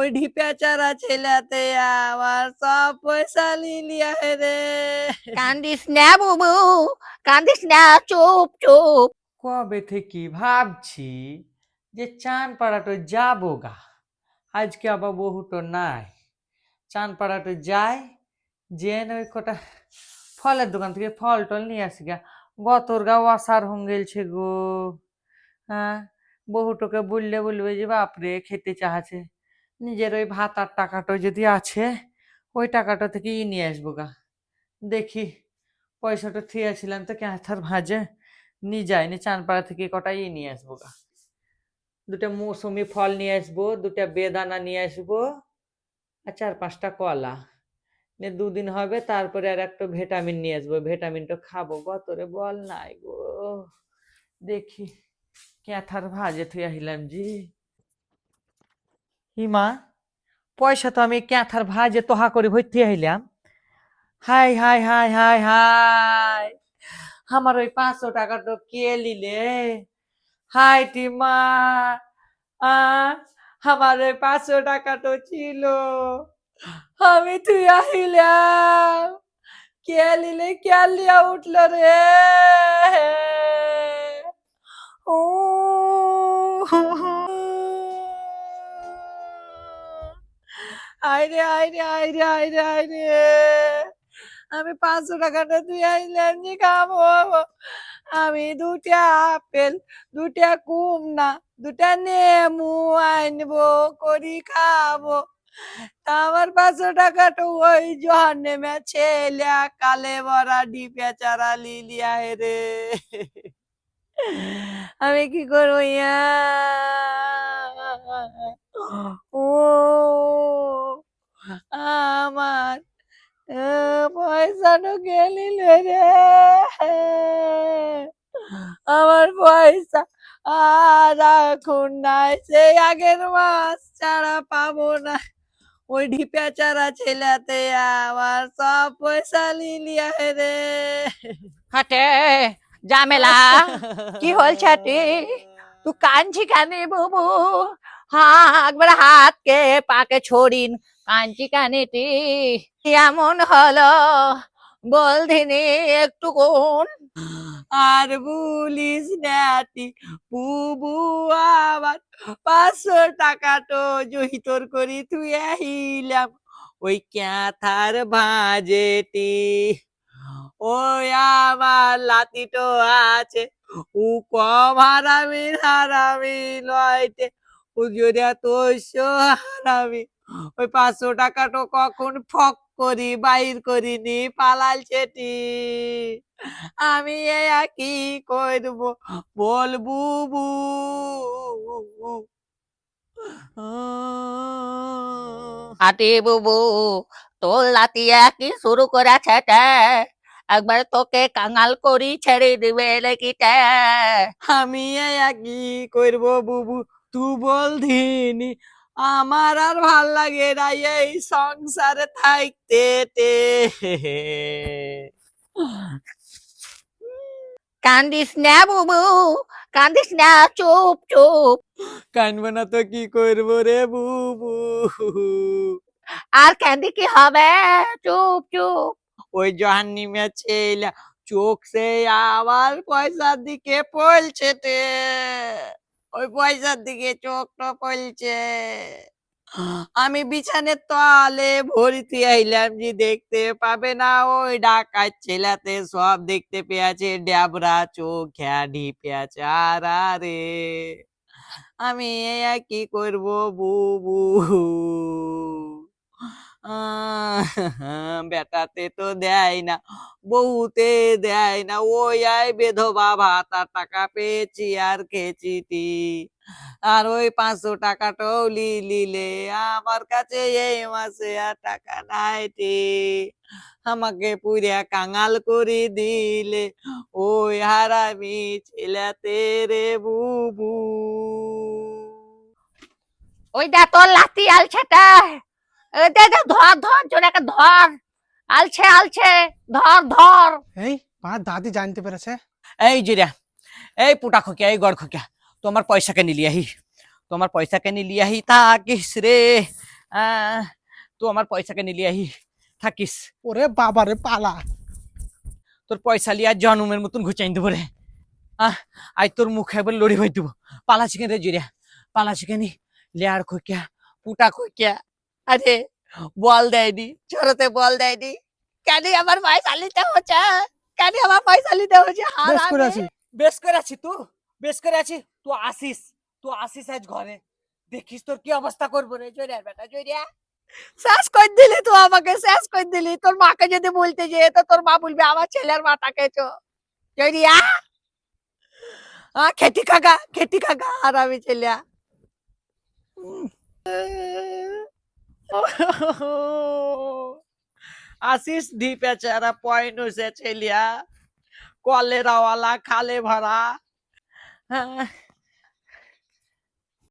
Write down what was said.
ওই ঢিপেচারা ছেলেতে আমার সব পয়সা লিলিয়া হে রে। কান্দিস না বুবু কান্দিস না চুপ চুপ। কবে থেকে ভাবছি যে চান পাড়াটো যাব গা। আজকে আবার বহুটো নাই। চান পাড়াটো যাই যে ওই কটা ফলের দোকান থেকে ফল টল নিয়ে আসি গা। গতর গা অসার হয়ে গেলছে গো। হ্যাঁ বহুটোকে বললে বলবে যে বাপরে খেতে চাহাছে। নিজের ওই ভাত আর টাকাটা যদি আছে, ওই টাকাটা থেকে ই নিয়ে আসব গা। দেখি, পয়সাটা থিয়েছিলাম তো ক্যাথার ভাজে নিয়ে যায়নি চানপাড়া থেকে কটা ই নিয়ে আসব গা। দুটা মৌসুমি ফল নিয়ে আসব, দুটা বেদানা নিয়ে আসব, আর চার পাঁচটা কলা। নিয়ে দুদিন হবে, তারপরে আর একটা ভিটামিন নিয়ে আসব ভিটামিনটা খাব, গতরে বল নাই গো। দেখি, ক্যাথার ভাজে থুই আহিলাম জি। হিমা পয়সা তো আমি ক্যাথার ভাজে তোহা করে ভর্তি আহিলাম hi hi hi hi hi, আমার ওই পাঁচশো টাকা তো কে লিলে? হাই, টিমা, আ, আমার ওই পাঁচশো টাকা তো ছিল। আমি তুই আহিলাম। কে লিলে, কে লিয়া উঠল রে? ও আইরে আইরে আইরে আইরে আইরে। আমি পাঁচশো টাকাটা তুই আইলাম নি খাব। আমি দুটা আপেল দুটা কুমনা দুটা নেমু আনব, করি খাব। আমার পাঁচশো টাকাটা ওই জহার নেমে ছেলে কালে বড়া ডিপে চারা লিলিয়া রে। আমি কি করব ইয়া? ও আমার আহ, পয়সাটা গেলিলে রে। আমার পয়সা আর এখন নাই সেই আগের মাস ছাড়া পাবো না। ওই ঢিপে চারা ছেলেতে আমার সব পয়সা লিলিয়া রে। হাটে জামেলা কি হয়েছে টি তুই কাঁদছি কানে বুবু? হ্যাঁ একবার হাতকে পাকে ছড়িন কাঁদছি কানে টি এমন হলো বলধিনি একটু কোন। আর বলিস নাটি বুবু আবার পাঁচশো টাকা তো জহিতর করি তুই আহিলাম। ওই ক্যাথার ভাজেটি ওই আমার লাতিটো আছে। ও কম হারামি হারামি লয়তে হারামি ওই পাঁচশো টাকাটা কখন ফক করি বাইর করিনি পালাল সেটি। আমি কি করব? বল বুবু। হাটি বুবু তোর লাতিয়া কি শুরু করেছে তে? একবার তোকে কাঙাল করি ছেড়ে দিবে লেকিতে আমি কি করব বুবু? তু বল ধিনি আমার আর ভালো লাগে না এই সংসারে থাকতে তে কান্দিস না বুবু কান্দিস না চুপ চুপ কানবো না তো কি করব রে বুবু আর কান্দি কি হবে চুপ চুপ ওই জাহান্নি ছেলে চোখ সে আবার পয়সার দিকে পলছে তে ওই পয়সার দিকে চোখটা পলছে আমি বিছানের তলে ভরিতে আইলাম যে দেখতে পাবে না ওই ডাকাত ছেলেতে সব দেখতে পেয়েছে। ড্যাবরা চোখ ঘ্যাডি পেয়েছে। আর আরে আমি কি করব বুবু? বেটাতে তো দেয় না। বহুতে দেয় না ওই আয় বেধবা ভাতার টাকা পেয়েছি আর খেয়েছি টি। আর ওই পাঁচশো টাকাটাও লি লিলে, আমার কাছে এই মাসে আর টাকা নাই টি। আমাকে পুরিয়া কাঙাল করে দিলে, ওই হারামি ছেলেতে রে বুবু। ওই দে তোর লাতি আলছে তা এ দে ধর ধর জোরাকে ধর। আলছে আলছে ধর ধর। এই মা দাদি জানতে পেরেছে। এই জিরা এই পুটা খোকিয়া এই গড় খোকিয়া তোমার পয়সা কেন লিয়াহি তোমার পয়সা কেন লিয়াহি তা কিস রে। তুই আমার পয়সাকে নিলি আহি থাকিস। ওরে বাবা রে পালা। তোর পয়সা লিয়া জন্মের মতন ঘুচাই দেবো রে। আহ আই তোর মুখ একবার লড়ি হয়ে দেবো। পালা চিকেন রে জুড়িয়া পালা চিকেনি লেয়ার খইকিয়া পুটা খইকিয়া আরে বল দেয়নি ছোড়তে বল দেয়নি কেন আমার পয়সা নিতে হচ্ছে কেন আমার পয়সা নিতে হচ্ছে বেশ করে হারামি। আছি বেশ করে আছি তুই বেশ করে আছি তুই আসিস তুই আসিস আজ ঘরে দেখিস তোর কি অবস্থা করব রে জোরিয়া বেটা জোরিয়া শেষ করে দিলি তুই আমাকে শেষ করে দিলি তোর মাকে যদি বলতে যে তো তোর মা বলবে আমার ছেলের মাটা খেয়েছো জোরিয়া হ্যাঁ খেটি খাগা খেটি খাগা আর আমি ছেলিয়া আসিস দি বেচারা পয়েন্ট হয়েছে ছেলিয়া। কলেরাওয়ালা খালে ভরা হ্যাঁ।